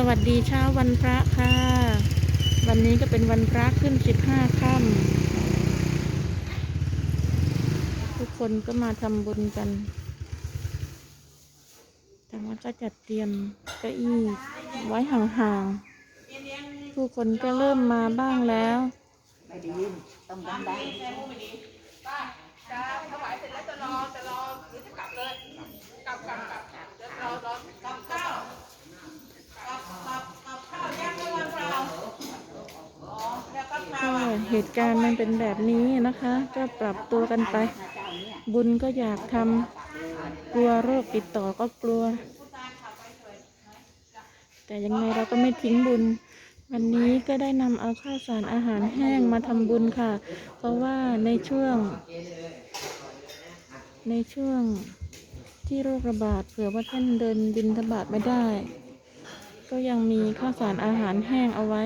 สวัสดีเช้าวันพระค่ะ วันนี้ก็เป็นวันพระขึ้นสิบห้าค่ำทุกคนก็มาทำบุญกันแต่ว่าก็จัดเตรียมเก้าอี้ไว้ห่างๆผู้คนก็เริ่มมาบ้างแล้วไม่ได้ยินต้องดังดั เหตุการณ์มันเป็นแบบนี้นะคะ ก็ปรับตัวกันไป บุญก็อยากทำกลัวโรคติดต่อก็กลัว แต่ยังไงเราก็ไม่ทิ้งบุญ วันนี้ก็ได้นำเอาข้าวสารอาหารแห้งมาทำบุญค่ะ เพราะว่าในช่วง ในช่วงที่โรคระบาดเผื่อว่าท่านเดินบินทบาทไม่ได้ ก็ยังมีข้าวสารอาหารแห้งเอาไว้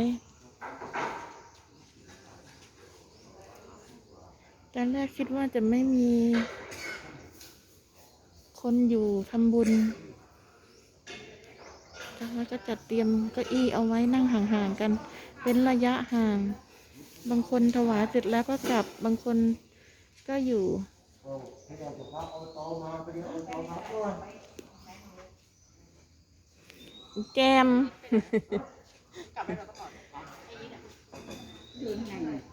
ตอนแรกคิดว่าจะไม่มี คนอยู่ทำบุญแล้วก็จัดเตรียมเก้าอี้เอาไว้นั่งห่างๆกัน เป็นระยะห่าง บางคนถวายเสร็จแล้วก็กลับ บางคนก็อยู่แก้มกลับไปเราก็บอก